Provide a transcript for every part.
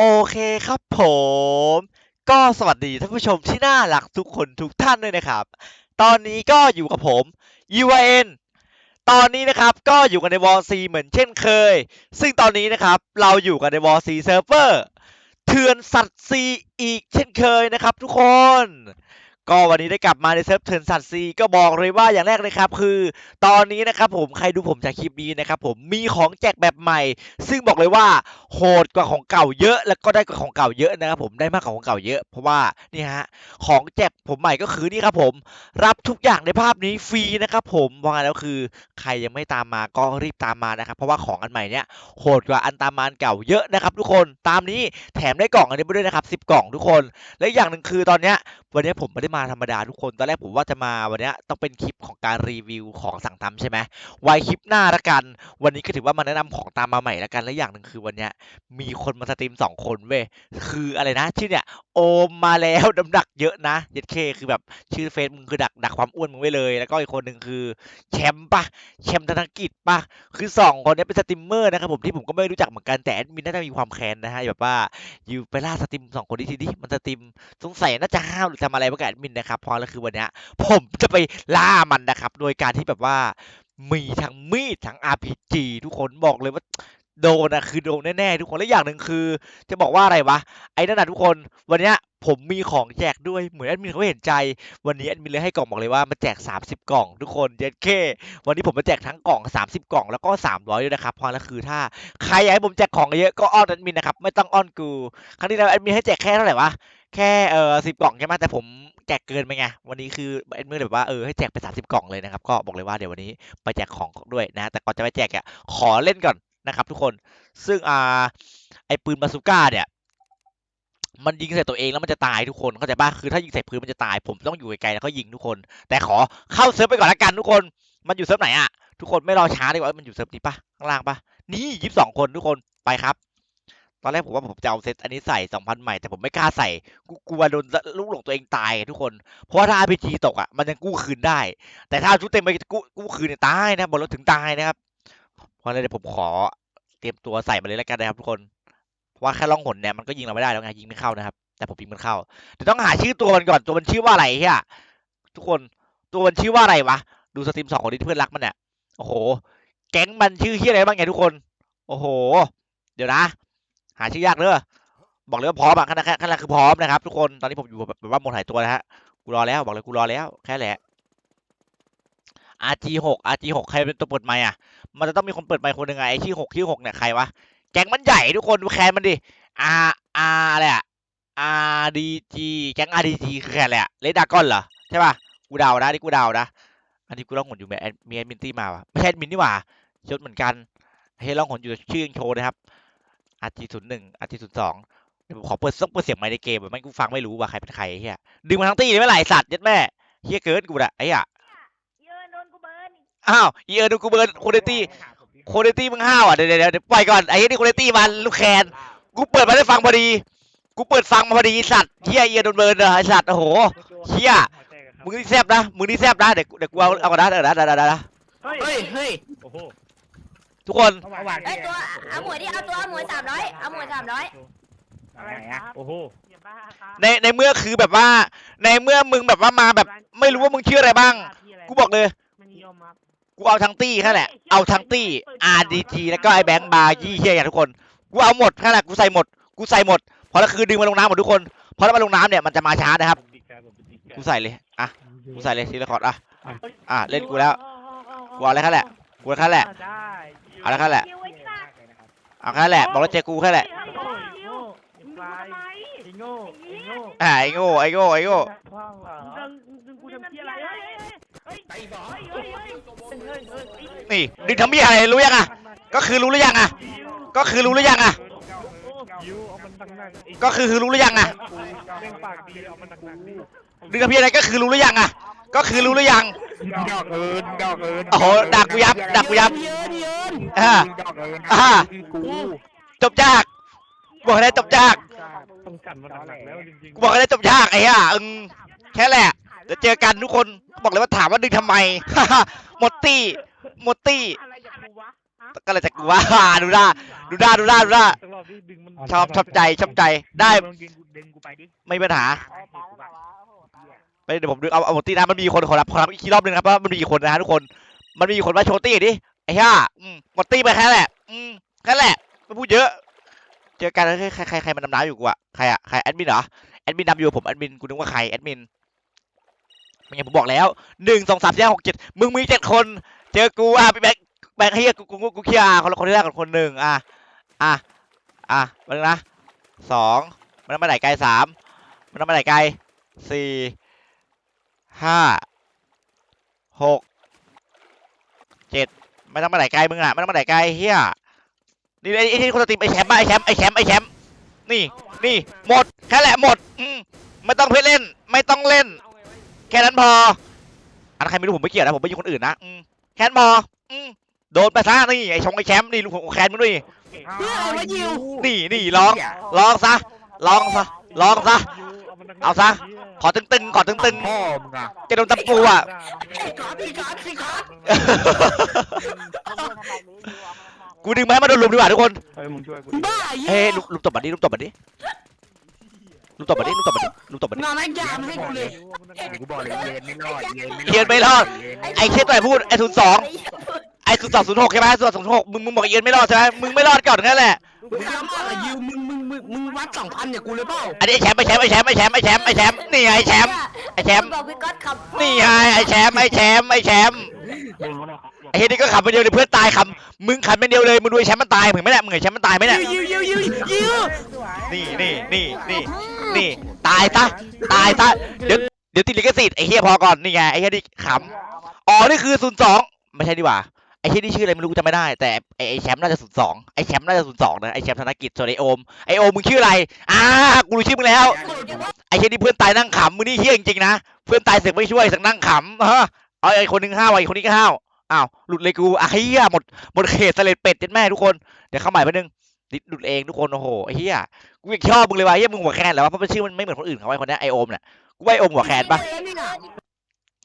โอเคครับผม ก็สวัสดีท่านผู้ชมที่น่ารักทุกคนทุกท่านด้วยนะครับ ตอนนี้ก็อยู่กับผม UIN ตอนนี้นะครับก็อยู่กันในวอลซีเหมือนเช่นเคย ซึ่งตอนนี้นะครับเราอยู่กันในวอลซีเซิร์ฟเวอร์เถื่อนสัตว์ซีอีกเช่นเคยนะครับทุกคน ก็วันนี้ได้กลับมาในเซิร์ฟเถื่อนสัตว์ซีก็บอกเลยว่าอย่างแรกเลยครับ คือตอนนี้นะครับผมใครดูผมจากคลิปนี้นะครับผมมีของแจกแบบใหม่ ซึ่งบอกเลยว่าโหดกว่าของเก่าเยอะ แล้วก็ได้กว่าของเก่าเยอะนะครับผมได้มากกว่าของเก่าเยอะ เพราะว่านี่ฮะของแจกผมใหม่ก็คือนี่ครับผมรับทุกอย่างในภาพนี้ฟรีนะครับผมว่าไงแล้วคือใครยังไม่ตามมาก็รีบตามมานะครับเพราะว่าของอันใหม่เนี้ยโหดกว่าอันตามมาอันเก่าเยอะนะครับทุกคนตามนี้แถมได้กล่องอันนี้ไปด้วยนะครับ10 กล่องทุกคน และอย่างหนึ่งคือตอนเนี้ยวันเนี้ยผมไม่ได้มาธรรมดาทุกคนตอนแรกผมว่าจะมาวันนี้ต้องเป็นคลิปของการรีวิวของสั่งทำใช่ไหมไว้คลิปหน้าละกัน วันนี้ก็ถือว่ามาแนะนำของตามมาใหม่ละกันและอย่างหนึ่งคือวันนี้มีคนมาสตรีมสองคนเว้ยคืออะไรนะชื่อเนี่ย อมมาแล้วน้ำหนักเยอะนะเย็ดเคคือแบบชื่อเฟซมึงคือดักดักความอ้วนมึงไว้เลย แล้วก็อีกคนหนึ่งคือแชมป์ปะแชมป์ธนกิจปะคือสองคนนี้เป็นสตรีมเมอร์นะครับผมที่ผมก็ไม่รู้จักเหมือนกันแต่แอดมินน่าจะมีความแค้นนะฮะแบบว่าอยู่ไปล่าสตรีมสองคนนี้ทีนี้มันสตรีมสงสัยน่าจะห้าวหรือทำอะไรบ้างกับแอดมินนะครับพราะแล้วคือวันนี้ผมจะไปล่ามันนะครับ โดยการที่แบบว่ามีทั้งมีดทั้ง RPG ทุกคนบอกเลยว่า โดนนะคือโดนแน่ๆทุกคนและอย่างหนึ่งคือ จะบอกว่าอะไรวะไอ้นั่นนะทุกคน วันเนี้ยผมมีของแจกด้วยเหมือนแอดมินเขาเห็นใจ วันนี้แอดมินเลยให้กล่องบอกเลยว่ามาแจก 30 กล่อง ทุกคนเย็ดเควันนี้ผมมาแจกทั้งกล่อง 30 กล่องแล้วก็ 300ด้วยนะครับเพราะแล้วคือถ้าใครอยากให้ผมแจกของเยอะก็อ้อนแอดมินนะครับไม่ต้องอ้อนกูครั้งที่แล้วแอดมินให้แจกแค่เท่าไหร่วะแค่เออสิบกล่องใช่ไหมแต่ผมแจกเกินไปไง วันนี้คือเอ็ดมือแบบว่าเออให้แจกไปสามสิบกล่องเลยนะครับ ก็บอกเลยว่าเดี๋ยววันนี้ไปแจกของด้วยนะ แต่ก่อนจะไปแจกอะขอเล่นก่อน นะครับทุกคน ซึ่งอ่าไอปืนบาซูก้าเนี่ย มันยิงใส่ตัวเองแล้วมันจะตายทุกคน เข้าใจป่ะ คือถ้ายิงใส่พื้นมันจะตาย ผมต้องอยู่ไกลๆแล้วก็ยิงทุกคน แต่ขอเข้าเซิร์ฟไปก่อนละกันทุกคน มันอยู่เซิร์ฟไหนอะทุกคนไม่รอช้าดีกว่ามันอยู่เซิร์ฟนี้ปะข้างล่างปะนี่ยี่สิบสองคนทุกคน ไปครับตอนแรกผมว่าผมจะเอาเซตอันนี้ใส่สองพันใหม่แต่ผมไม่กล้าใส่กูกลัวโดนลูกหลงตัวเองตายทุกคน เพราะว่าถ้า RPG ตกอะมันยังกู้คืนได้ แต่ถ้าชุดเต็มไปกู้กู้คืนเนี่ยตายนะบอกแล้วถึงตายนะครับ ราะฉะนั้นเดี๋ยวผมขอเตรียมตัวใส่มาเลยแล้วกันนะครับทุกคนเพราะว่าแค่ล่องหนเนี่ยมันก็ยิงเราไม่ได้แล้วไงยิงไม่เข้านะครับ แต่ผมยิงมันเข้าเดี๋ยวต้องหาชื่อตัวมันก่อนตัวมันชื่อว่าอะไรเฮียทุกคนตัวมันชื่อว่าอะไรวะดูสตรีมสองคนนี้เพื่อนรักมันเนี่ยโอ้โห แก๊งมันชื่อเฮียอะไรบ้างไงทุกคน โอ้โห เดี๋ยวนะ หาชื่อยากเด้อบอกเลยว่าพร้อมอะขนาดขนาดคือพร้อมนะครับทุกคนตอนนี้ผมอยู่แบบว่าหมดหายตัวนะฮะกูรอแล้วบอกเลยกูรอแล้วแค่แหละ RG6 RG6 ใครเป็นตัวเปิดไมค์อะ มันจะต้องมีคนเปิดไมค์คนหนึ่งไงไอ้ชื่อหกชื่อหกเนี่ยใครวะแก๊งมันใหญ่ทุกคนดูแคนมันดิ R R อาอะไรอะ RDG แก๊ง RDG คือแคนอะไรอะเลดากอนเหรอใช่ป่ะกูเดานะนี่กูเดานะอันนี้กูลองหนอยู่มีแอดมีแอดมินตี้มาวะไม่ใช่แอดมินนี่หว่ายศเหมือนกันเฮ้ยลองหนอยู่ชื่อยังโชว์นะครับ RG ศูนย์หนึ่ง RG ศูนย์สองเดี๋ยวผมขอเปิดต้องเปิดเสียงไมค์ในเกมแบบไม่กูฟังไม่รู้ว่าใครเป็นใครเฮียดึงมาทั้งตีเลยไม่ไหลสัตว์ยัดแม่เฮียเกินกูอะไอ้เหี้ย เยอะโดนกูเบิร์น อ้าวอีเออดูกูเบิร์นโคเดตี้โคเดตี้มึงห้าวอะเดี๋ยวเดี๋ยวเดี๋ยวปล่อยก่อนไอ้เหี้ยนี่โคเดตี้มันลูกแคนกูเปิดมาได้ฟังพอดี กูเปิดฟังมาพอดีสัตว์เฮียเอียโดนเบิร์นเลยไอ้สัตว์โอ้โห เหี้ย มึงนี่แซบนะมึงนี่แซบนะเดี๋ยวเดี๋ยวกูเอาเอากระดาษเดี๋ยวนะเดี๋ยวเดี๋ยวเดี๋ยวเฮ้ยเฮ้ยเฮ้ยโอ้โหทุกคนเอาหวานเอ้ยตัวเอาหมวยดิเอาตัวเอาหมวยสามร้อยเอาหมวยสามร้อยอะไรอะโอ้โหอย่าบ้าครับในในเมื่อคือแบบว่า ในเมื่อมึงแบบว่ามาแบบ ไม่รู้ว่ามึงชื่ออะไรบ้าง กูบอกเลยไม่นิยมครับ กูเอาทั้งตี้แค่แหละ เอาทั้งตี้ RDG แล้วก็ไอ้แบงค์บาร์ยี่เฮียอย่างทุกคน กูเอาหมดแค่แหละกูใส่หมด กูใส่หมด พอแล้วคือดึงมาลงน้ำหมดทุกคน พอแล้วมาลงน้ำเนี่ยมันจะมาช้านะครับ กูใส่เลย อะ กูใส่เลยทีละคอร์ดอะ อะเล่นกูแล้ว กูเอาอะไรแค่แหละ กูเอาแค่แหละได้เอาแล้วแค่แหละ เอาแค่แหละ บอกแล้วเจอกูแค่แหละโง่ไอ้ควายไอ้โง่ไอ้โง่อ่าไอ้โง่ไอ้โง่ไอ้โง่พ่อเหรอดึงดึงกูทำเพี้ยอะไรเฮ้ย ไปบอกเฮ้ยเฮ้ยเฮ้ยเฮ้ยเฮ้ยนี่ดึงทำมีอะไรรู้ยังอะ ก็คือรู้หรือยังอะ ก็คือรู้หรือยังอะยูเอามันดังหนักก็คือรู้หรือยังอะเล่นปากดีเอามันดังหนักดิดึงทำมีอะไรก็คือรู้หรือยังอะ ก็คือรู้หรือยัง ดอกเอินดอกเอินโอ้โหด่ากูยับด่ากูยับเยินเยินอ่า ดอกเอินอ่า กูจบยากบอกให้ได้จบยาก ต้องกันมาดังหนักแล้วจริงกูบอกให้ได้จบยากไอ้ห่าอึงแค่แหละ เดี๋ยวเจอกันทุกคนบอกเลยว่าถามว่าดึงทำไม หมดตี้หมดตี้อะไรจากกูวะฮะก็เลยจะกลัวดูหน้าดูหน้าดูหน้าดูหน้าสักรอบดิดึงมันชอบชอบใจชอบใจได้มึงดึงกูดึงกูไปดิไม่มีปัญหาให้กูไปไปเดี๋ยวผมดึงเอาเอาหมดตีนะมันมีคนขอรับขอรับอีกทีรอบหนึงนะครับว่ามันมีกี่คนนะฮะทุกคน มันมีกี่คนมาโชว์ตี้ดิไอ้ห่าอืมหมดตี้ไปแค่นั้นแหละอืมแค่นั้นแหละไม่พูดเยอะ เจอกันแล้วใครใครใครมันดำน้ำอยู่กูอะใครอะใครแอดมินเหรอแอดมินดำอยู่กับผมแอดมินกูนึกว่าใครแอดมิน มันยังผมบอกแล้วหนึ่งสองสามสี่ห้าหกเจ็ดมึงมีเจ็ดคน เจอกูอะพี่แบงค์แบงค์เฮียกูกูกูเคลียร์อะคนละคนที่แรกกับคนหนึ่งอะอะอะมาดูนะสองมันต้องมาไหนไกลสามมันต้องมาไหนไกลสี่ห้าหกเจ็ดไม่ต้องมาไหนไกลมึงอะไม่ต้องมาไหนไกลเฮียนี่ไอ้ที่คนสตรีมไอ้แชมป์ป่ะไอ้แชมป์ไอ้แชมป์ไอ้แชมป์นี่นี่หมดแค่แหละหมดอืมไม่ต้องเพื่อเล่น ไม่ต้องเล่น แค่นั้นพอ อันนนใครไม่รู้ผมไม่เกี่ยวนะผมไม่ยิงคนอื่นนะอืมแค่นั้นพออืมโดนไปซะนี่ไอ้ชงไอ้แชมป์นี่ลูกผมแคนมึงด้วยเพื่ออะไรวะยิวนี่นี่ร้องร้องซะร้องซะร้องซะ เอาซะ ขอตึงๆขอตึงพ่อมึงอะๆจะโดนตะปูอะ พี่ก๊อตพี่ก๊อตพี่ก๊อตกูดึงมาให้มาโดนลุมดีกว่าทุกคน เฮ้ยมึงช่วยกูบ้าเฮ้ยลุมลุมตบบัดดิลุมตบบัดดิ ลุมตบบัดดิลุมตบบัดดิลุมตบบัดดิงานแม่งยามให้กูเลยกูบอกเลยเย็นไม่รอดเย็นไม่เย็นไม่รอด ไอ้เชี่ยตัวไหนพูดไอ้ศูนย์สองไอ้ศูนย์สองศูนย์หกใช่ไหมศูนย์สองศูนย์หกมึงมึงบอกเย็นไม่รอดใช่ไหมมึงไม่รอดก่อนนั่นแหละ มึงยามอะไรยิวมึงมึงมึงมึงวัดสองพันเนี่ยกูเลยเปล่าอันนี้ไอ้แชมป์ไอ้แชมป์ไอ้แชมป์ไอ้แชมป์ไอ้แชมป์ไอ้แชมป์นี่ไงไอ้แชมป์ไอ้แชมป์บอกพี่ก๊อตขับนี่ไงไอ้แชมป์ไอ้แชมป์ไอ้แชมป์ไอ้เฮียนี่ก็ขับไปเดียวเลยเพื่อนตายขับมึงขับไปเดียวเลยมึงดูไอ้แชมป์มันตายมึงไม่ได้มึงเห็นแชมป์มันตายไหมเนี่ยยิวยิวยิวยิวนี่นี่นี่นี่ นี่ตายซะตายซะเดี๋ยวเดี๋ยวติดลิขสิทธิ์ไอ้เฮียพอก่อนนี่ไงไอ้เฮียนี่ขำอ๋อนี่คือศูนย์สองไม่ใช่ดีกว่าไอ้เฮียนี่ชื่ออะไรไม่รู้จำไม่ได้แต่ไอ้ไอ้แชมป์น่าจะศูนย์สองไอ้แชมป์น่าจะศูนย์สองนะไอ้แชมป์ธนกิจส่วนไอ้โอมไอ้โอมมึงชื่ออะไรอ่ากูรู้ชื่อมึงแล้วไอ้เฮียนี่เพื่อนตายนั่งขำมึงนี่เฮี้ยจริงๆนะเพื่อนตายเสือกไม่ช่วยสือกนั่งขำฮะเอาไอ้คนหนึงห้าวไอ้คนนี้ก็ห้าวอ้าวหลุดเลยกูอะเฮียหมดหมดเขตสเลดเป็ดเจ็ดแม่ทุกคนเดี๋ยวเข้าใหม่แป๊บนึง ดิหลุดเองทุกคนโอ้โหไอ้เฮียกูยังชอบมึงเลยว่ะเฮียมึงหัวแคนเหรอวะเพราะมันชื่อมันไม่เหมือนคนอื่นเขาไอ้คนเนี้ยไอโอมเนี่ยกูว่าไอโอมหัวแคนปะ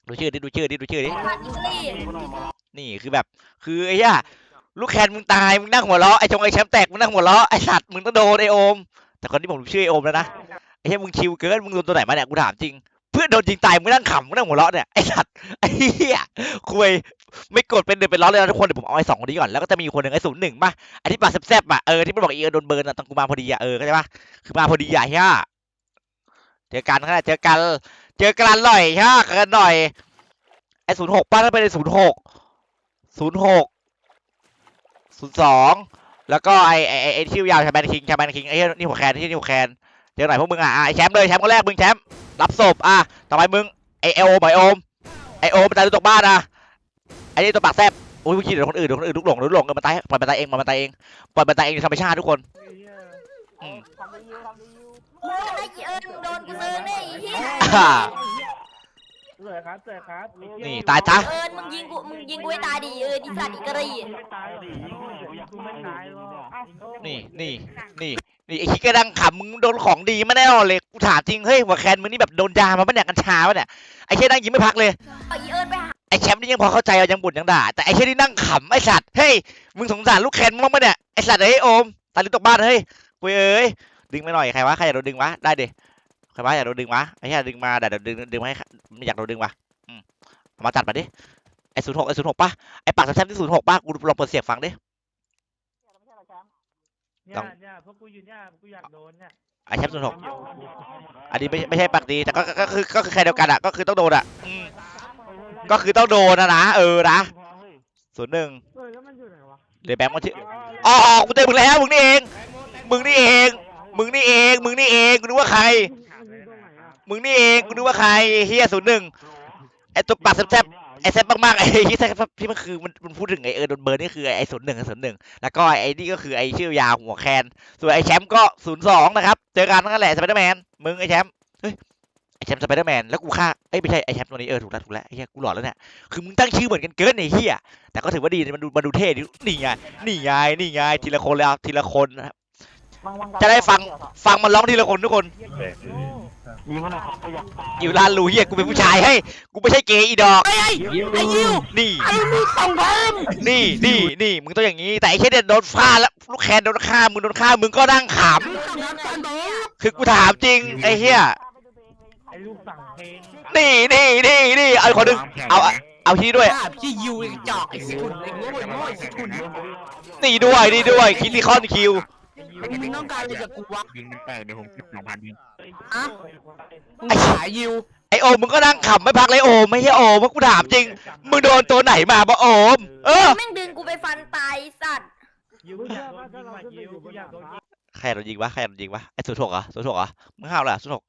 ดูชื่อดิดูชื่อดิดูชื่อดินี่คือแบบ คือไอ้เฮียลูกแคนมึงตายมึงนั่งหัวเราะไอ้จงไอ้แชมป์แตกมึงนั่งหัวเราะไอ้สัตว์มึงต้องโดนไอโอมแต่คนที่ผมรู้ชื่อไอโอมแล้วนะไอ้เหี้ยมึงชิวเกินมึงโดนตัวไหนมาเนี่ยกูถามจริง เพื่อนโดนยิงตายมึงนั่งขำมึงนั่งหัวเราะเนี่ยไอ้สัตว์ไอ้เหี้ยคุยไม่กดเป็นเดือนเป็นร้อนเลยนะทุกคนเดี๋ยวผมเอาไอ้สองคนนี้ก่อนแล้วก็จะมีคนหนึ่งไอ้ศูนย์หนึ่งป่ะไอ้ที่ปากแซ่บๆอะเออที่มันบอกอีเออโดนเบิร์นอะตอนกูมาพอดีอะเออเข้าใจป่ะคือมาพอดีอะเฮียเจอกันขนาดเจอกัน เจอกันหน่อยเฮียกันหน่อยไอ้ศูนย์หกป้าถ้าเป็นไอ้ศูนย์หกศูนย์หกศูนย์สองแล้วก็ไอ้ไอ้ไอ้ที่ยาวชาแมนคิงชาแมนคิงไอ้เหี้ยนี่หัวแคนที่นี่หัวแคนเจอหน่อยพวกมึงอะไอแชมป์เลยแชมป์คนแรกมึงแชมป์ รับศพอะต่อไปมึงไอไอโอมไอโอมไอโอมมันตายตกบ้านอะไอนี่ตัวปากแซบโอ้ยเมื่อกี้เดี๋ยวคนอื่นเดี๋ยวคนอื่นลุกหลงลุกหลงเออมันตายปล่อยมันตายเองปล่อยมันตายเองปล่อยมันตายเองธรรมชาติทุกคนอืมไอ้เอิญโดนกูเซิร์ได้ไอ้เหี้ยอ่าเสือครับเสือครับนี่ตายซะเอิญมึงยิงกูมึงยิงกูให้ตายดิเอิญดิสัตว์อีกระรี่ไม่ตายดิกูไม่ตายหรอกนี่นี่นี่ นี่ไอคิดกระดังขำมึงโดนของดีมาแน่นอนเลยกูถามจริงเฮ้ยหัวแคนมึงนี่แบบโดนยามาปะเนี่ยกัญชาปะเนี่ยไอเชี่นั่งยิ้มไม่พักเลยเอาอีเอิญไปหาไอแชมป์นี่ยังพอเข้าใจเอายังบ่นยังด่าแต่ไอเชี่นี่นั่งขำไอ้สัตว์เฮ้ยมึงสงสารลูกแคนมึงบ้างปะเนี่ยไอ้สัตว์เฮ้ยโอมตายหรือตกบ้านเฮ้ยกูเอ้ยดึงไปหน่อยใครวะใครอยากโดนดึงวะได้ดิใครวะอยากโดนดึงวะไอ้เหี้ยดึงมาแต่เดี๋ยวดึงดึงมาให้ไม่อยากโดนดึงวะอืมามาจัดมาดิไอ้ศูนย์หกไอ้ศูนย์หกป่ะไอ้ปากแซมที่ศูนย์หกป่ะกูลองเปิดเสียงฟังดิ เนี่ยเนี่ยพวกกูอยู่เนี่ยกูอยากโดนเนี่ยไอแชมป์ศูนย์หกอันนี้ไม่ไม่ใช่ปากดีแต่ก็ก็ก็คือก็คือใครเดียวกันอะก็คือต้องโดนอะอืมก็คือต้องโดนนะนะเออนะศูนย์หนึ่งเออแล้วมันอยู่ไหนวะเดี๋ยวแบงค์มาชื่ออ๋อกูเจอมึงแล้วมึงนี่เอง มึงนี่เอง มึงนี่เอง มึงนี่เองกูนึกว่าใคร มันอยู่ตรงไหนอะมึงนี่เองกูนึกว่าใครไอ้เฮียศูนย์หนึ่งไอตัวปากแซ่บๆ ไอแซ่บมากๆไอ้ที่แซ่บที่มันคือมันมันพูดถึงไอเออโดนเบิร์นนี่คือไอศูนย์หนึ่งศูนย์หนึ่งแล้วก็ไอนี่ก็คือไอชื่อยาวหัวแคนส่วนไอแชมป์ก็ศูนย์สองนะครับเจอกันนั่นแหละสไปเดอร์แมนมึงไอแชมป์เฮ้ยไอแชมป์สไปเดอร์แมนแล้วกูฆ่าเอ้ยไม่ใช่ไอแชมป์ตัวนี้เออถูกแล้วถูกแล้วไอเฮียกูหลอนแล้วเนี่ยคือมึงตั้งชื่อเหมือนกันเกินไอเฮียแต่ก็ถือว่าดีมันดูมันดูเท่ดินี่ไงนี่ไงนี่ไงทีละคนแล้วทีละคนนะครับจะได้ฟังฟังมันร้องทีละคนทุกคนเหี้ ยเกมโง่ยิวลานรูเฮียกูเป็นผู้ชายให้กูไม่ใช่เกย์อีดอกไอ้ไอ้ไอ้ยิวนี่ ไอ้มึงสองพันนี่นี่นี่มึงต้องอย่างนี้ แต่ไอ้แค่เด็ดโดนฆ่าแล้วลูกแคนโดนฆ่ามึงโดนฆ่ามึงก็นั่งขมึงสองพันตอนนี้ำคือกูถามจริงไอ้เฮียไอ้ลูกสั่งเพลงนี่นี่นี่นี่เอาอีกคนหนึงเอาเอาเอาที่ด้วย ภาพที่ยิวไอ้จอกไอ้สิคุณไอ้โง่ไอ้โง่ไอ้สิคุณนี่ด้วยนี่ด้วยคิริคอนคิว มึงต้องการอะไรจากกูวะยิงมันแตกเดี๋ยวผมเก็บสองพันยิงอะมึงขายยิวไอโอมมึงก็นั่งขำไม่พักเลยโอมไม่ใช่โอมว่ากูถามจริง มึงโดนตัวไหนมาบ่โอม เออแม่งดึงกูไปฟันตายสัตว์ยิวอยากโดนยิงว่ะยิวกูอยากโดนยิงใครโดนยิงวะใครโดนยิงวะไอ้สุดหกเหรอสุดหกเหรอมึงห้าวเหรอสุดหก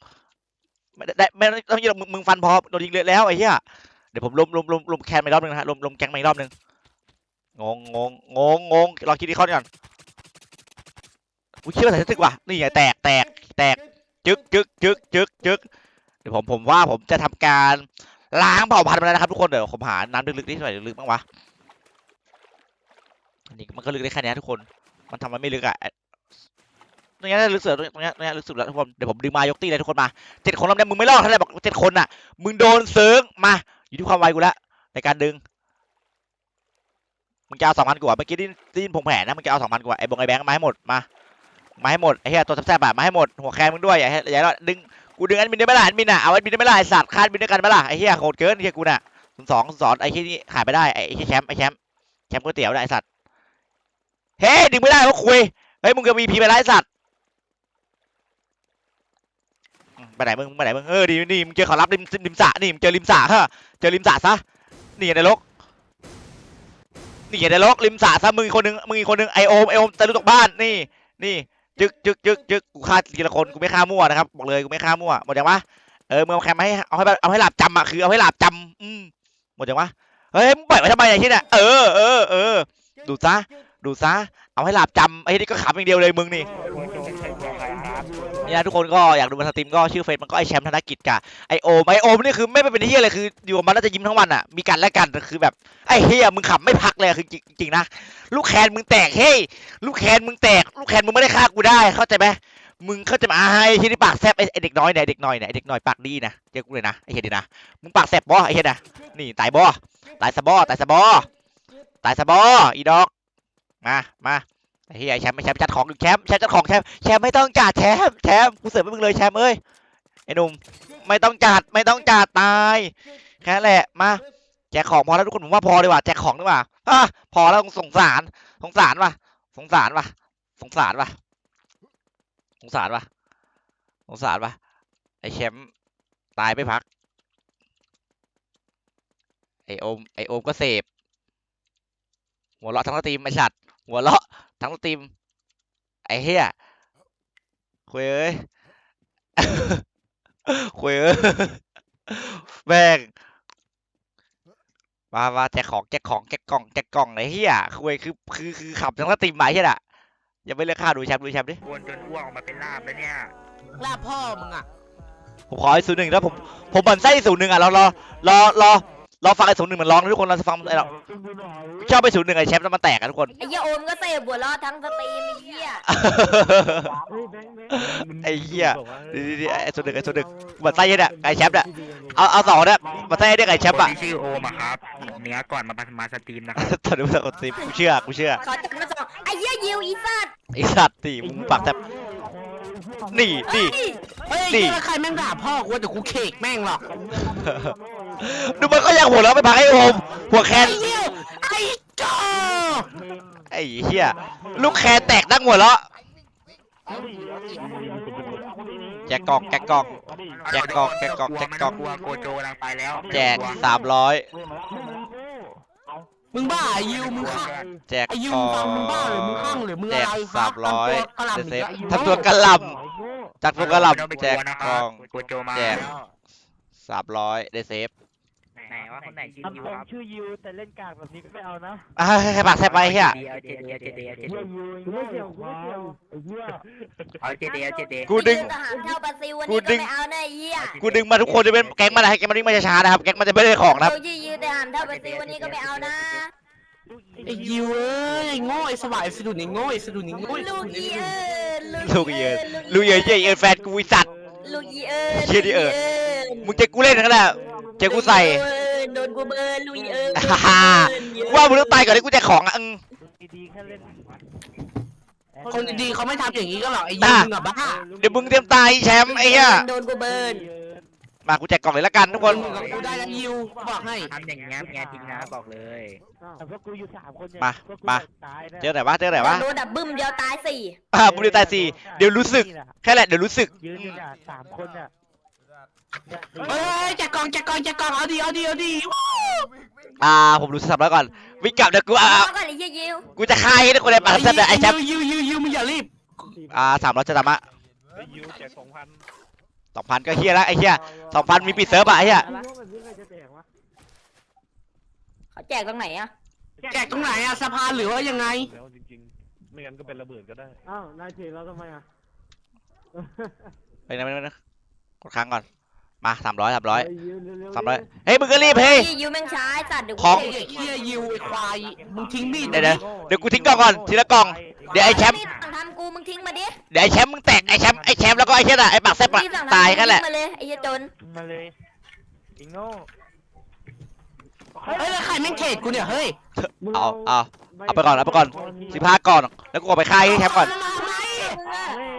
ไม่ได้ไม่ต้องต้องยิงหรอกมึงมึงฟันพอโดนยิงเลยแล้วไอ้เหี้ยเดี๋ยวผมลมลมลมลมแคนไปรอบนึงนะฮะลมลมแก๊งไปรอบนึงงงงงงงงงรอคิดที่เขาก่อน กูคิดว่าใส่ตึกว่ะนี่ไงแตกแตกแตกจึกจึกจึกจึกจึกเดี๋ยวผมผมว่าผมจะทำการล้างเผ่าพันธุ์มาแล้วนะครับทุกคนเดี๋ยวผมหาน้ำลึกๆนี่หน่อยลึกบ้างวะอันนี้มันก็ลึกได้แค่นี้ทุกคน มันทำมันไม่ลึกอะตรงเนี้ยลึกสุดตรงเนี้ยตรงเนี้ยลึกสุดแล้วทุกคนเดี๋ยวผมดึงมายกตีเลยทุกคนมาเจ็ดคนแล้วเนี่ยมึงไม่รอดถ้าได้บอกเจ็ดคนน่ะมึงโดนเซิงมา อยู่ที่ความไวกูละในการดึงมึงจะเอาสองพันกว่าเมื่อกี้ได้ได้ยินผงแผลนะมึงจะเอาสองพันกว่าไอ้บงไอ้แบงค์มาให้หมดมา มาให้หมดไอ้เหี้ยตัวแซ่บๆอะมาให้หมดหัวแคนมึงด้วยอย่าให้อย่าให้รอดดึงกูดึงแอดมินได้ไหมล่ะแอดมินอะเอาแอดมินได้ไหมล่ะไอ้สัตว์คาดมินด้วยกันไหมล่ะไอ้เหี้ยโหดเกินไอ้เหี้ยกูน่ะศูนย์สองศูนย์สองไอ้เหี้ยนี่ขายไปได้ไอ้ไอ้เหี้ยแชมป์ไอ้แชมป์แชมป์ก๋วยเตี๋ยวได้ไอ้สัตว์เฮ้ยดึงไม่ได้เพราะคุยเฮ้ยมึงจะมีพีไปแล้วไอ้สัตว์อืมไปไหนมึงไปไหนมึงเออดีนี่มึงเจอขารับริมริมสระนี่มึงเจอริมสระฮะเจอริมสระซะนี่ไงในรกนี่ไงในรกริมสระซะมึงอีกคนนึงมึงอีกคนนึงไอโอมไอโอมตะลุตกบ้านนี่นี่ จึกจึกจึกจึกกูฆ่าทีละคนกูไม่ฆ่ามั่วนะครับบอกเลยกูไม่ฆ่ามั่วหมดยังวะเออมึงเอาแคมให้เอาให้เอาให้หลับจำอะคือเอาให้หลับจำอืมหมดยังวะเฮ้ยมึงปล่อยไว้ทำไมไอ้ที่เนี่ยเออเออเออดูซะดูซะเอาให้หลับจำไอ้ที่ก็ขำอย่างเดียวเลยมึงนี่ นี่นะทุกคนก็อยากดูมันสตรีมก็ชื่อเฟซมันก็ไอแชมป์ธนกิจกะไอโอมไอโอมนี่คือไม่เป็นเฮียเลยคืออยู่กับมันแล้วจะยิ้มทั้งวันอะมีกันและกันคือแบบไอเฮียมึงขำไม่พักเลยคือจริงๆนะลูกแคนมึงแตกเฮ้ยลูกแคนมึงแตก ลูกแคนมึงไม่ได้ฆ่ากูได้เข้าใจไหมมึงเข้าใจไหมไอ้ที่นี่ปากแซบไอ้เด็กน้อยเนี่ยเด็กน้อยเนี่ยเด็กน้อยปากดีนะเรียกกูเลยนะไอเฮียดีนะมึงปากแซบบ่ไอเฮียนะนี่ตายบ่ตายสะบ่ตายสะบ่ตายสะบ่อีดอกมามา เฮียแชมป์ไอ้แชมป์จัดของแชมป์แชมป์จัดของแชมป์แชมป์ไม่ต้องจัดแชมป์แชมป์กูเสิร์ฟให้มึงเลยแชมป์เอ้ยไอ้หนุ่มไม่ต้องจัดไม่ต้องจัดตายแค่นั้นแหละมาแจกของพอแล้วทุกคนผมว่าพอดีกว่าแจกของดีกว่าอะพอแล้วสงสารสงสารว่ะสงสารว่ะสงสารว่ะสงสารว่ะสงสารว่ะไอ้แชมป์ตายไม่พักไอโอมไอโอมก็เสพหัวเราะทั้งสตรีมไอสัตว์ หัวเราะทั้งสตรีม ไอ้เหี้ยคุยเอ้ยคุยเอ้ยแม่งมามาแจกของแจกของแจกกล่องแจกกล่องไอ้เหี้ยคุยคือคือคือขับทั้งสตรีมหมายเหี้ยน่ะอย่าไปเลือกค่าดูแชมป์ดูแชมป์ดิอ้วนจนอ้วกออกมาเป็นลาบแล้วเนี่ยลาบพ่อมึงอะผมขอไอ้ศูนย์หนึ่งแล้วผมผมบันไส้ศูนย์หนึ่งอะรอรอรอรอ รอฟังไอ้ศูนย์หนึ่งมันร้องนะทุกคนเราจะฟังไอ้เราชอบไปศูนย์หนึ่งไอ้แชมป์แล้วมันแตกอะทุกคน ไอ้เหี้ยโอมก็เสพหัวเราะทั้งสตรีมไอ้เหี้ยเฮ้ยแบงค์แบงค์ไอ้เหี้ยดีดีดีไอ้ศูนย์หนึ่งไอ้ศูนย์หนึ่งบันไส้เนี่ยไอ้แชมป์เนี่ยเอาเอาสองเนี่ยบันไส้เนี่ยไอ้แชมป์อะที่ชื่อโอมาครับเนื้อก่อนมามาสตรีมนะครับตอนนี้มันกดซิกูเชื่อกูเชื่อขอจัดมาสองไอ้เหี้ยยิวอีสัตว์ไอสัตว์นี่มึงปากแทบนี่นี่เฮ้ยนี่เจอใครแม่งด่าพ่อกูแต่กูเคกแม่งหรอก ดูมันก็ยังหัวเราะไปพักไอ้โอมหัวแคนไอ้เหี้ยไอ้จอไอ้เหี้ยลูกแคนแตกดังหัวเราะแจกกล่องแจกกล่องแจกกล่องแจกกล่องแจกกล่องกลัวโกโจกำลังไปแล้วแจกสามร้อยมึงบ้าไอ้ยิวมึงข้างแจกไอ้ยิวกล่อมึงฟังมึงบ้าหรือมึงงข้างหรือมึงแจอะกไรสามร้อยทำตัวกระหเดล่ำซอีกฟแล้วทำตัวกระหลำจากตัวกระหลำแจกกล่อง โกโจมาแจก สามร้อยเดซเซฟ ไหนว่าคนไหนชื่อทำยูตรงครับชื่อยิวแต่เล่นกากแบบนี้ก็ไม่เอานะอะให้ปากแทบไปเฮียเอาเจเดเอาเจเดเอาเจเดกูไม่เกี่ยวกูไม่เกี่ยวไอ้เหี้ยเอาเจเดเอาเจเดกูดึง ทหารเท่าบราซิลวันกูนี้ดึก็ง ไม่เอานะไอ้เหี้ยกูดึงมาทุกคนจะเป็นแก๊งมานะให้แก๊งมาวิ่งมาช้าๆนะครับแก๊งมันจะไม่ได้ของนะครับ เรายืดทหารเท่าบราซิลวันนี้ก็ไม่เอานะไอ้ยิวเอ้ยไอ้โง่ไอ้สวายสะดุดไอ้โง่ไอ้สะดุดไอ้โง่ไอ้สะลูดุกดไอ้เอียนลูกเอียนลูกเอ๋ยเจเอ๋ยแฟนกูไอ้สัตว์ ลูกอีเอิญเชี่ยดิเอิญลูกญมึงเจอกูเล่นกันแหละ เจอกูใส่ลูกอีเอิญโดนกูเบิร์นลูกอีเอิญฮ่าฮ่ากูว่ามึงต้องตายก่อนที่กูแจกของอะอึงดีๆแค่เล่นคนดีๆเขาไม่ทำอย่างนี้ก็หรอกไอ้ยิงมึงอะบ้าเดี๋ยวมึงเตรียมตายแชมป์ไอ้เหี้ยโดนกูเบิร์นมากูแจกกล่องเลยละกันทุกคน มึงกับกูได้แล้วยิวบอกให้ทำอย่างเงี้ยเมียทิ้งนะบอกเลย แต่พวกกูอยู่สามคนเนี่ยมาพวกกูมา ตายนะเจอไหนวะเจอไหนวะ โดนดับบึ้มเดียวตายสี่อ่าบุรีตายสี่เดี๋ยวรู้สึก แค่แหละเดี๋ยวรู้สึก ยืนอยู่เนี่ยสามคนเนี่ย เนี่ยเอ้ยแจกกล่องแจกกล่องแจกกล่องเอาดีเอาดีเอาดีอ่าผมรู้สึกสับแล้วก่อนวิ่งกลับเดี๋ยวกูอ่าเอาก่อนไอ้เหี้ยยิวกูจะฆ่าให้ทุกคนในปากแซ่บเลยไอ้แชมป์ยิวยิวยิวมึงอย่ารีบอ่าสามร้อยจะตามะยูแจกสองพันสองพันก็เฮียละไอ้เฮียสองพันมีปิดเซิร์ฟอะไอ้เฮียไอ้พวกแบบนี้ใครจะแตกวะเขาแจกตรงไหนอะแจกตรงไหนอะสะพานหรือว่ายังไง แล้วจริงๆ ไม่งั้นก็เป็นระเบิดก็ได้ อ้าว นายเทเราทำไมอะ ไปนะไปนะไปนะกดค้างก่อน มาสามร้อยสามร้อยเฮ้ยืนเร็วๆสามร้อยเฮ้ยมึงก็รีบเฮ้ยยิวแม่งช้าไอ้สัตว์เดี๋ยวกูของเตะไอ้เหี้ยยิวไอ้ควายมึงทิ้งมีดเดี๋ยวเดี๋ยวกูทิ้งกล่องก่อนทีละกล่อง เดี๋ยวไอ้แชมป์นี่สั่งทำกูมึงทิ้งมาดิเดี๋ยวไอ้แชมป์มึงแตกไอ้แชมป์ไอ้แชมป์แล้วก็ไอ้เฮียน่ะไอ้ปากแซ่บอะนี่สั่งทำตายกันแหละมึงทิ้งมาเลยไอ้เหี้ยจนมาเลยอิงโง่เฮ้ยแล้วใครแม่งเทรดกูเนี่ยเฮ้ยมึงเอาเอาเอาไปก่อนเอาไปก่อนสิบห้าก่อนแล้วกูเอาไปฆ่าไอ้แชมป์ก่อนมึงทำไม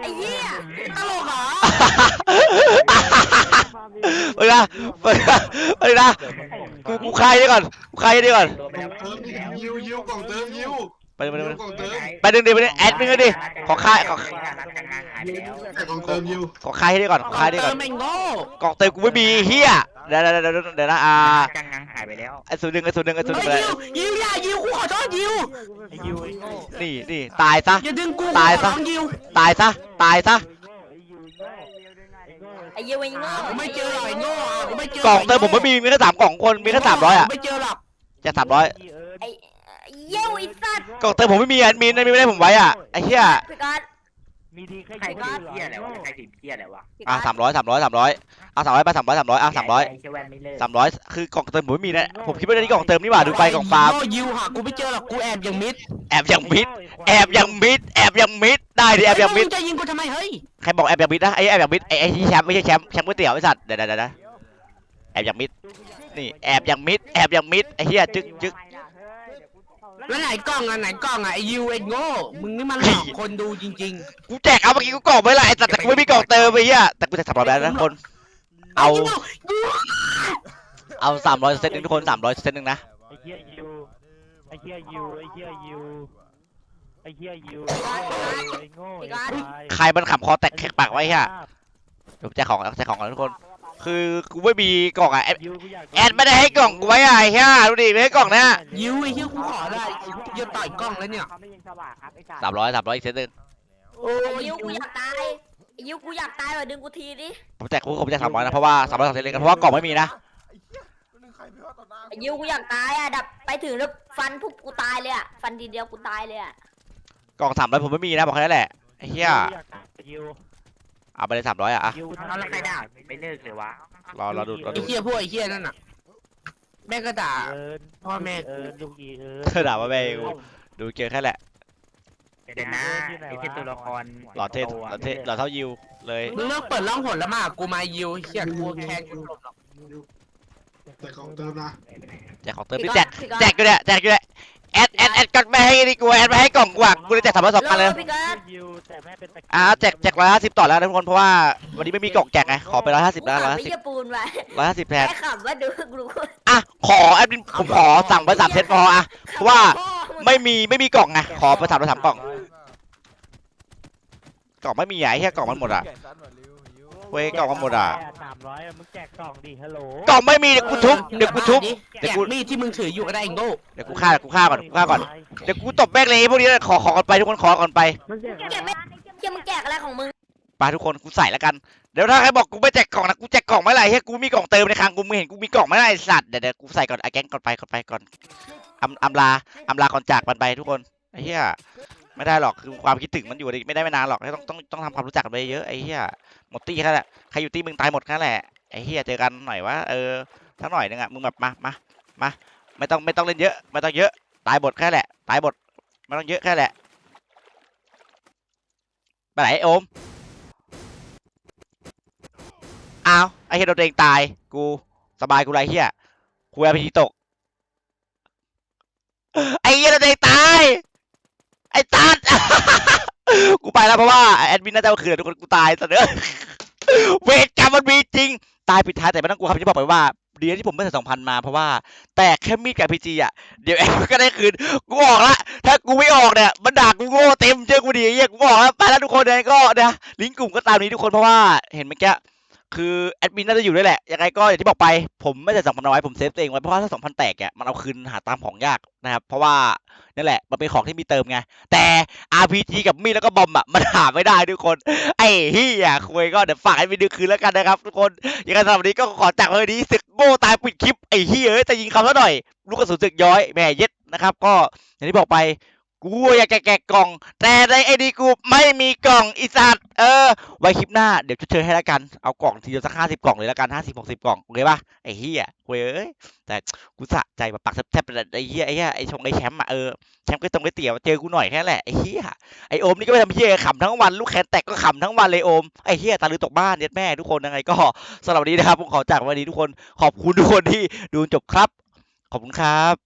ไอ้เหี้ยตลก เหรอเฮ้ยนะเฮ้ยนะเฮ้ยนะกูกูฆ่าไอ้นี่ก่อนกูฆ่าไอ้นี่ก่อนตัวไปแล้วเติมยิวยิวกล่องเติมยิวไปไปไปยิวไปกล่องเติมไปดึงดิไปดึงแอดมินก็ดิ ขอค่ายขอการงานหายไปแล้วแต่กล่องเติมยิวขอฆ่าให้ได้ก่อนขอฆ่าให้ได้เติก่อนมแม่งโง่กล่องเติมกูไม่มีเฮียเดี๋ยวเดี๋ยวเดี๋ยวเดี๋ยวเดี๋ยวนะอ่าการงานหายไปแล้วไอ้ศูนย์หนึ่งไอ้ศูนย์หนึ่งไอ้ศูนย์หเฮ้นึ่ยงไปเลยยิวยิวอย่ายิวกูขอโทษยิวไอ้ยูไอ้โง่นี่นี่ตายซะ อย่าดึงกูตายซะขอร้องยิวตายซะ ตายซะ ไอ้ยูโง่ไอ้โง่ไอ้ยิวไอ้โง่กูไม่เจอหรอกไอ้โง่อะกูไม่เจอกล่องเติมผมไม่มีมีแค่สามกล่องคนมีแค่สามร้อยอะไม่เจอหรอกจะสามร้อยอีเอิญไอ้ไอ้เหี้ยไอ้สัตว์กล่องเติมผมไม่มีแอดมินแอดมินไม่ได้ผมไว้อะไอ้เหี้ยพี่ก๊อตมีดีแค่ใครยูผิดเหรอเพี้ยอะไรวะใครผิดเพี้ยอะไรวะพี่อะก๊อตสามร้อยสามร้อยสามร้อยเอาสามร้อยไปสามร้อยสามร้อยอะสามร้อยไอ้เชวันไม่เลิกสามร้อยคือกล่องเติมผมไม่มีนะผมคิดว่านี่กล่องเติมนี่หว่าดูไปกล่องฟาร์มโง่ยิวหากูไม่เจอหรอกกูแอบอย่างมิดแอบอย่างมิดแอบอย่างมิดแอบอย่างมิดได้ดิแอบอย่างมิดเฮ้มึจะยิงกูทำไมเฮ้ย ใครบอกแอบอย่างมิดนะไอ้แอบอย่างมิดไอ้ไอ้ที่แชมป์ไม่ใช่แชมป์แชมป์ก๋วยเตี๋ยวไอ้สัตว์เดี๋ยวเดี๋ยวเดี๋ยวแอบอย่างมิดนี่แอบอย่างมิดแอบอย่างมิดไอ้เหี้ยจึ๊กจึ๊กแล้วไหนกล้องอะไหนกล้องอะไอยิวไอโง่มึงนี่มันหลอกคนดูจริงกูแจกเอาเมื่อกี้กูกล่องไว้ละไอ้สัตว์แต่กูไม่มีกล่องเติมไปเหี้ยแต่กูจะสามร้อยแล้วนะทุกคน ๆเอายิวเอาสามร้อยเซตหนึ่งทุกคนสามร้อยเซตหนึ่งนะ ไอ้เหี้ยยูไอ้เหี้ยยูไอ้เหี้ยยู ไอ้เหี้ยยูไอ้โง่ไอ้ควายใครมันขำคอแตกแขกปากไว้เหี้ยเดี๋ยวกูแจกของแจกของกันทุกคน คือกูไม่มีกล่องอะแอดยูกูอยากแอดไม่ได้ให้กล่องกูไว้อะไอ้เหี้ยดูดิไม่ให้กล่องนะยิวไอเหี้ยกูขอได้จะต่อยกล้องแล้วเนี่ย สามร้อยสามร้อยอีกเซตหนึ่งโอ้ไอ้ยยิวกูอยากตายไอ้ยิวกูอยากตายว่ะดึงกูทีดิผมแจกกูผมแจกสามร้อยนะเพราะว่าสามร้อยสองเซตเลยกันเพราะว่ากล่องไม่มีนะไอ้ยิวกูอยากตายอะดับไปถึงแล้วฟันพุกกูตายเลยอะฟันทีเดียวกูตายเลยอะ กล่องสามร้อยผมไม่มีนะบอกแค่นั้นแหละไอ้เหี้ยยูเอาไปเลยสามร้อยอะอะยูเอาแล้วใครด่าไม่เลิกเลยวะรอรอดูรอไอดูเหี้ยพวกไอเหี้ยนั่นน่ะแม่ก็ด่าเอิญพ่อแม่เอิญลูกอีเอิญเธอด่าว่าแม่กูดูเจอแค่แหละเดี๋ยวนะไอ้ที่ตัวละครหล่อเท่หล่อเท่หล่อเท่ายิวเลยมึงเลิกเปิดร่องหนแล้วมากูมายิวเหี้ยกูแค้นกูหลบหรอกแต่กล่องเติมนะแจกของเติมพี่นี่ก๊แจอตกพี่ก๊อตแจกอยู่เนี่ยแจกอยู่เนี่ย แอดแอดแอดกดไม่ให้นี่กูแอดไม่ให้กล่องกูอะกูเลยแจกสามร้อยสองพันเลยพี่ก๊อตยูแต่แม่เป็นตะอะแจกแจกร้อยห้าสิบต่อแล้วนะทุกคนเพราะว่าวันนี้ไม่มีกล่องแจกไงขอไปร้อยห้าสิบกูแล้วร้อยขับห้าไปสิบเยี่ยปูนไว้ร้อยห้าสิบแทนแค่ขับว่าดูกูอะขอแอดมินผมขอสั่งไปสามเซตพออะเพราะว่าไม่มีไม่มีกล่องไงขอไปสามร้อยสามกล่องกล่องไม่มีอะไอ้เหี้ยกล่องมันหมดอะเว้ยกล่องมันหมดอะสามร้อยมึงแจกกล่องดิฮัลโหลกล่องไม่มีเดี๋ยวกูทุบเดี๋ยวกูทุบแจกมีดที่มึงถืออยู่ก็ได้ไอ้โง่เดี๋ยวกูฆ่าเดี๋ยวกูฆ่าก่อนกูฆ่าก่อนเดี๋ยวกูตบแม่งเลยไอ้พวกนี้ขอขอก่อนไปทุกคนขอก่อนไปมันแจกแกไม่เชี่ยมึงแจกอะไรของมึงไปทุกคนกูใส่แล้วกันเดี๋ยวถ้าใครบอกกูไม่แจกกล่องนะกูแจกกล่องไม่ไรเฮ้ยกูมีกล่องเติมในครั้งกูไม่เห็นกูมีกล่องไม่ได้ไอ้สัตว์เดี๋ยวเดี๋ยวกูใส่ก่อนไอ้แก๊งก่อนไปก่อนไปก่อนอำอำลาอำลาก่อนจากมันไปทุกคนไอ้เหี้ย ไม่ได้หรอกคือความคิดถึงมันอยู่ไม่ได้ไม่นานหรอกต้องต้องต้องทำความรู้จักกันไปเยอะไอ้เหี้ยหมดตี้แค่แหละใครอยู่ตี้มึงตายหมดแค่แหละไอ้เหี้ยเจอกันหน่อยวะเออสักหน่อยนึงอะมึงแบบมามามาไม่ต้องไม่ต้องเล่นเยอะ ไม่ต้องเยอะ ตายหมดแค่แหละ ตายหมดไม่ต้องเยอะแค่แหละไปไหนไอ้โอมอ้เฮียโดนตัวเองตายกูสบายกูไรเฮียกูแอร์พีตกไอ้เฮียโดนตัวเองตาย ไอ้ตัดกูไปแล้วเพราะว่าแอดมินน่าจะเอาคืนทุกคนกูตายเนอเวทกรรมมันมีจริง ตายปิดท้ายแต่ไม่ต้องกลัวครับที่บอกไปว่าดีนะที่ผมไม่ใส่สองพันมาเพราะว่า แต่แค่มีดกับพีจีอะ เดี๋ยวแอดก็ได้คืน กูออกละ ถ้ากูไม่ออกเนี่ยมันด่ากูโง่เต็มเจอกูดีเหี้ยกูบอกแล้วไปแล้วทุกคนเลยก็นะลิงก์กลุ่มก็ตามนี้ทุกคนเพราะว่าเห็นเมื่อกี้ คือแอดมินน่าจะอยู่ด้วยแหละ ยังไงก็อย่างที่บอกไป ผมไม่ใส่สองพันเอาไว้ผมเซฟตัวเองไว้ เพราะว่าถ้าสองพันแตกอะมันเอาคืนหาตามของยากนะครับ เพราะว่านั่นแหละ มันเป็นของที่มีเติมไง แต่ RPG กับมีดแล้วก็บอมอะมันหาไม่ได้ทุกคน ไอ้เฮียคุยก็เดี๋ยวฝากให้ไปดูคืนแล้วกันนะครับ ทุกคน ยังไงสำหรับวันนี้ก็ขอจากเลยนี้ศึกโง่ตายปิดคลิปไอ้เฮียเอ้ยแต่ยิงคำซะหน่อย ลูกกระสุนศึกย้อยแม่เย็ดนะครับ ก็อย่างที่บอกไป กูอยากจะแกะกล่อง แต่ในไอดีกูไม่มีกล่องอีสัตว์เออ ไว้คลิปหน้าเดี๋ยวจะเชิญให้แล้วกัน เอากล่องทีเดียวสักห้าสิบกล่องเลยแล้วกันห้าสิบหกสิบกล่องโอเคปะไอ้เฮียเว้ยเอ้ยแต่กูสะใจแบบปากแทบๆเลยไอ้เฮียไอ้เฮียไอ้ชงไอ้แชมป์อะเออแชมป์ก็ตรงไอ้เตี๋ยวเจอกูหน่อยแค่นั้นแหละไอ้เฮียไอโอมนี่ก็ไปทำเฮียขำทั้งวันลูกแขนแตกก็ขำทั้งวันเลยโอมไอเฮียตาลือตกบ้านเน็ดแม่ทุกคนยังไงก็สำหรับวันนี้นะครับผมขอจากวันนี้ทุกคนขอบคุณทุกคนที่ดูจบครับ ขอบคุณครับ